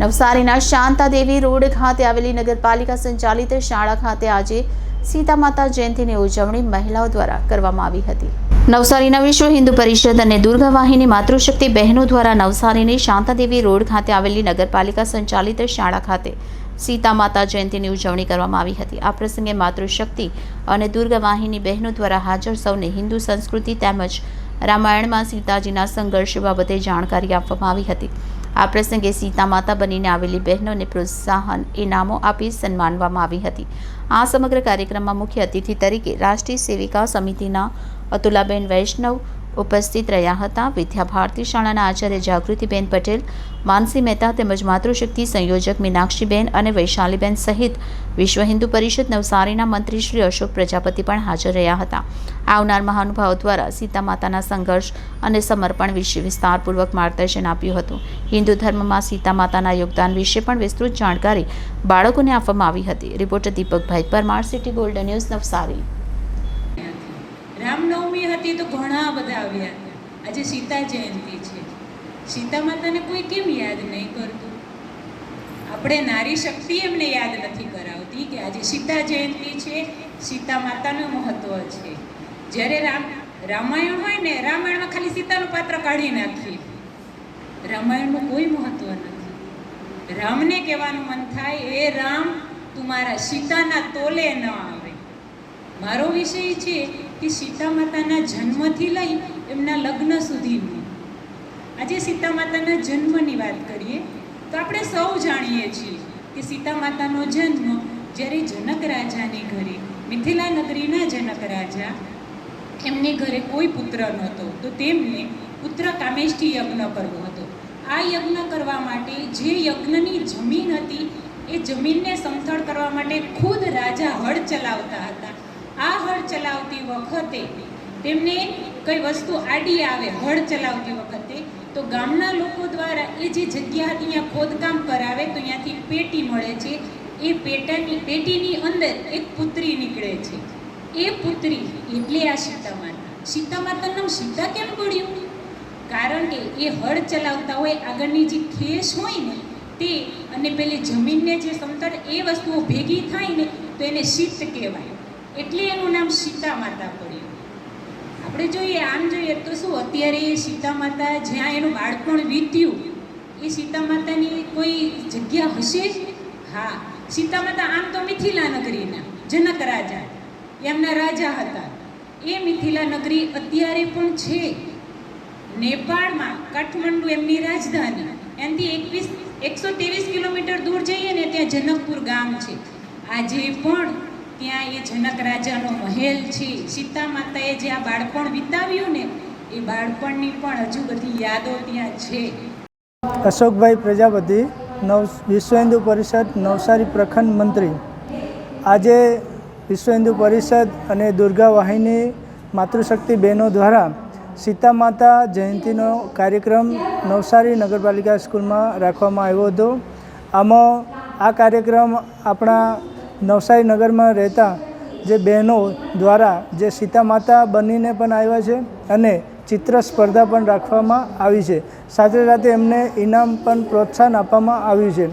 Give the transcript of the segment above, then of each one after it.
નવસારીના શાંતાદેવી રોડ ખાતે આવેલી નગરપાલિકા સંચાલિત શાળા ખાતે આજે સીતા માતા જયંતિની ઉજવણી મહિલાઓ દ્વારા કરવામાં આવી હતી. નવસારીના વિશ્વ હિન્દુ પરિષદ અને દુર્ગા વાહિની માતૃશક્તિ બહેનો દ્વારા નવસારીની શાંતાદેવી રોડ ખાતે આવેલી નગરપાલિકા સંચાલિત શાળા ખાતે સીતા માતા જયંતિની ઉજવણી કરવામાં આવી હતી. આ પ્રસંગે માતૃશક્તિ અને દુર્ગા વાહિની બહેનો દ્વારા હાજર સૌને હિન્દુ સંસ્કૃતિ તેમજ રામાયણમાં સીતાજીના સંઘર્ષ બાબતે જાણકારી આપવામાં આવી હતી. આ પ્રસંગે સીતા માતા બનીને આવેલી બહેનોને પ્રોત્સાહન ઇનામો આપી સન્માનવામાં આવી હતી. આ સમગ્ર કાર્યક્રમમાં મુખ્ય અતિથિ તરીકે રાષ્ટ્રીય સેવિકા સમિતિના અતુલાબેન વૈષ્ણવ ઉપસ્થિત રહ્યા હતા. વિદ્યાભારતી શાળાના આચાર્ય જાગૃતિબેન પટેલ, માનસી મહેતા તેમજ માતૃશક્તિ સંયોજક મીનાક્ષીબેન અને વૈશાલીબેન સહિત વિશ્વ હિન્દુ પરિષદ નવસારીના મંત્રી શ્રી અશોક પ્રજાપતિ પણ હાજર રહ્યા હતા. આવનાર મહાનુભાવો દ્વારા સીતા માતાના સંઘર્ષ અને સમર્પણ વિશે વિસ્તારપૂર્વક માર્ગદર્શન આપ્યું હતું. હિન્દુ ધર્મમાં સીતા માતાના યોગદાન વિશે પણ વિસ્તૃત જાણકારી બાળકોને આપવામાં આવી હતી. Reporter Deepakbhai Parmar, city golden news Navsari. Ramnavami હતી તો ઘણા બધા આવ્યા હતા. આજે સીતા જયંતિ છે. સીતા માતાને કોઈ કેમ યાદ નહીં કરતું? આપણે નારી શક્તિ એમને યાદ નથી કરાવતી કે આજે સીતા જયંતિ છે, સીતા માતાનું મહત્વ છે. જ્યારે રામ, રામાયણ હોય ને, રામાયણમાં ખાલી સીતાનું પાત્ર કાઢી નાખીએ. રામાયણનું કોઈ મહત્વ નથી. રામને કહેવાનું મન થાય એ રામ, તું મારા સીતાના તોલે ન આવે. મારો વિષય છે કે સીતા માતાના જન્મથી લઈ એમના લગ્ન સુધીનું. આજે સીતા માતાના જન્મની વાત કરીએ, તો આપણે સૌ જાણીએ છીએ કે સીતા માતાનો જન્મ જ્યારે જનક રાજાની ઘરે, મિથિલા નગરીના જનક રાજા, એમને ઘરે કોઈ પુત્ર નહોતો, તો તેમને પુત્ર કામેષ્ઠી યજ્ઞ કરવો હતો. આ યજ્ઞ કરવા માટે જે યજ્ઞની જમીન હતી, એ જમીનને સમથળ કરવા માટે ખુદ રાજા હળ ચલાવતા હતા. હળ ચલાવતી વખતે તેમને કઈ વસ્તુ આડી આવે હળ ચલાવતી વખતે, તો ગામના લોકો દ્વારા એ જે જગ્યા અહીંયા ખોદકામ કરાવે, તો અહીંયાથી પેટી મળે છે. એ પેટાની, પેટીની અંદર એક પુત્રી નીકળે છે. એ પુત્રી એટલે આ સીતા માતા સીતા માતાનું નામ સીતા કેમ પડ્યું? કારણ કે એ હળ ચલાવતા હોય, આગળની જે ખેસ હોય ને, તે અને પેલી જમીનને જે સમતળ એ વસ્તુઓ ભેગી થાય ને, તો એને શીત કહેવાય. એટલે એનું નામ સીતા માતા પડ્યું. આપણે જોઈએ, આમ જોઈએ તો શું, અત્યારે એ સીતા માતા જ્યાં એનું બાળપણ વીત્યું, એ સીતા માતાની કોઈ જગ્યા હશે? હા. સીતા માતા આમ તો મિથિલા નગરીના, જનક રાજા, એમના રાજા હતા. એ મિથિલા નગરી અત્યારે પણ છે. નેપાળમાં કાઠમંડુ એમની રાજધાની. એનાથી એકવીસ, એકસો ત્રેવીસ કિલોમીટર દૂર જઈએ ને ત્યાં જનકપુર ગામ છે. આજે પણ ત્યાં એ જનક રાજાનો મહેલ છે. સીતા માતાએ જે આ બાળપણ વિતાવ્યું ને, એ બાળપણની પણ હજુ બધી યાદો ત્યાં છે. અશોકભાઈ પ્રજાપતિ, નવ વિશ્વ હિન્દુ પરિષદ, નવસારી પ્રખંડ મંત્રી. આજે વિશ્વ હિન્દુ પરિષદ અને દુર્ગા વાહિની માતૃશક્તિ બહેનો દ્વારા સીતા માતા જયંતિનો કાર્યક્રમ નવસારી નગરપાલિકા સ્કૂલમાં રાખવામાં આવ્યો હતો. આમાં આ કાર્યક્રમ આપણા નવસારી નગરમાં રહેતા જે બહેનો દ્વારા જે સીતા માતા બનીને પણ આવ્યા છે અને ચિત્ર સ્પર્ધા પણ રાખવામાં આવી છે. સાથે સાથે એમને ઇનામ પણ પ્રોત્સાહન આપવામાં આવ્યું છે.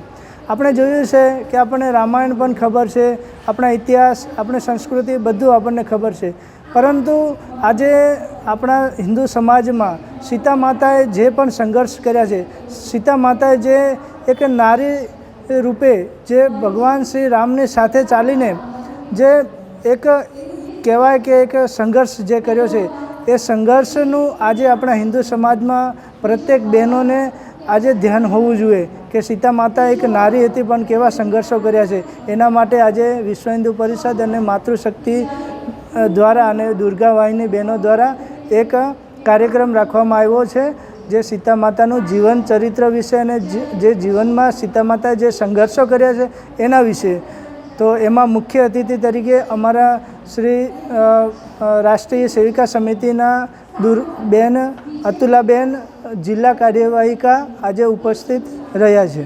આપણે જોયું છે કે આપણને રામાયણ પણ ખબર છે, આપણા ઇતિહાસ, આપણી સંસ્કૃતિ બધું આપણને ખબર છે. પરંતુ આજે આપણા હિન્દુ સમાજમાં સીતા માતાએ જે પણ સંઘર્ષ કર્યા છે સીતા માતાએ જે એક નારી રૂપે જે ભગવાન શ્રી રામની સાથે ચાલીને જે એક કહેવાય કે એક સંઘર્ષ જે કર્યો છે, એ સંઘર્ષનું આજે આપણા હિન્દુ સમાજમાં પ્રત્યેક બહેનોને આજે ધ્યાન હોવું જોઈએ કે સીતા માતા એક નારી હતી પણ કેવા સંઘર્ષો કર્યા છે. એના માટે આજે વિશ્વ હિન્દુ પરિષદ અને માતૃશક્તિ દ્વારા અને દુર્ગાવાહિની બહેનો દ્વારા એક કાર્યક્રમ રાખવામાં આવ્યો છે. જે સીતા માતાનું જીવન ચરિત્ર વિશે અને જે જીવનમાં સીતા માતાએ જે સંઘર્ષો કર્યા છે, એના વિશે. તો એમાં મુખ્ય અતિથિ તરીકે અમારા શ્રી રાષ્ટ્રીય સેવિકા સમિતિના દુર, બેન, અતુલાબેન, જિલ્લા કાર્યવાહિકા આજે ઉપસ્થિત રહ્યા છે.